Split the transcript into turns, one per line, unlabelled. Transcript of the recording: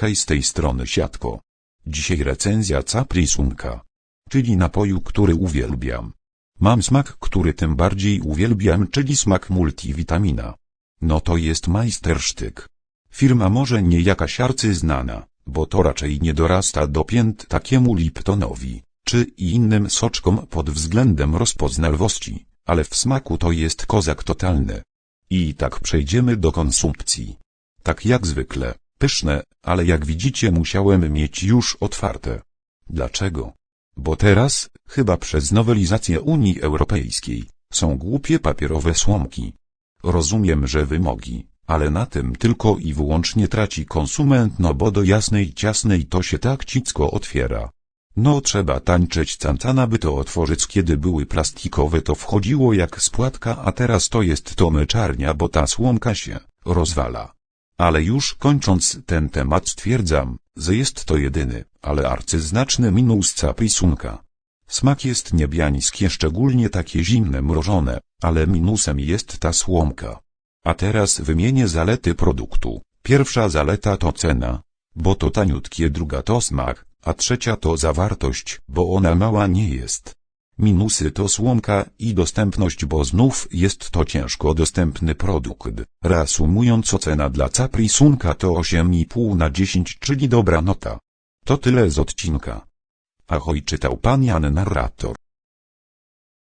Hej z tej strony Siatko. Dzisiaj recenzja Caprisunka. Czyli napoju, który uwielbiam. Mam smak, który tym bardziej uwielbiam, czyli smak multivitamina. No to jest majstersztyk. Firma może nie jakaś arcyznana, bo to raczej nie dorasta do pięt takiemu Liptonowi, czy innym soczkom pod względem rozpoznawalności, ale w smaku to jest kozak totalny. I tak przejdziemy do konsumpcji. Tak jak zwykle, pyszne, ale jak widzicie musiałem mieć już otwarte. Dlaczego? Bo teraz, chyba przez nowelizację Unii Europejskiej, są głupie papierowe słomki. Rozumiem, że wymogi, ale na tym tylko i wyłącznie traci konsument, no bo do jasnej ciasnej to się tak cicko otwiera. No trzeba tańczyć cancana by to otworzyć kiedy były plastikowe to wchodziło jak spłatka a teraz to jest to myczarnia bo ta słomka się rozwala. Ale już kończąc ten temat stwierdzam, że jest to jedyny, ale arcyznaczny minus caprisunka. Smak jest niebiański szczególnie takie zimne mrożone, ale minusem jest ta słomka. A teraz wymienię zalety produktu. Pierwsza zaleta to cena, bo to taniutkie, druga to smak, a trzecia to zawartość, bo ona mała nie jest. Minusy to słomka i dostępność, bo znów jest to ciężko dostępny produkt. Reasumując ocena dla Caprisunka to 8,5 na 10, czyli dobra nota. To tyle z odcinka. Ahoj czytał pan Jan narrator.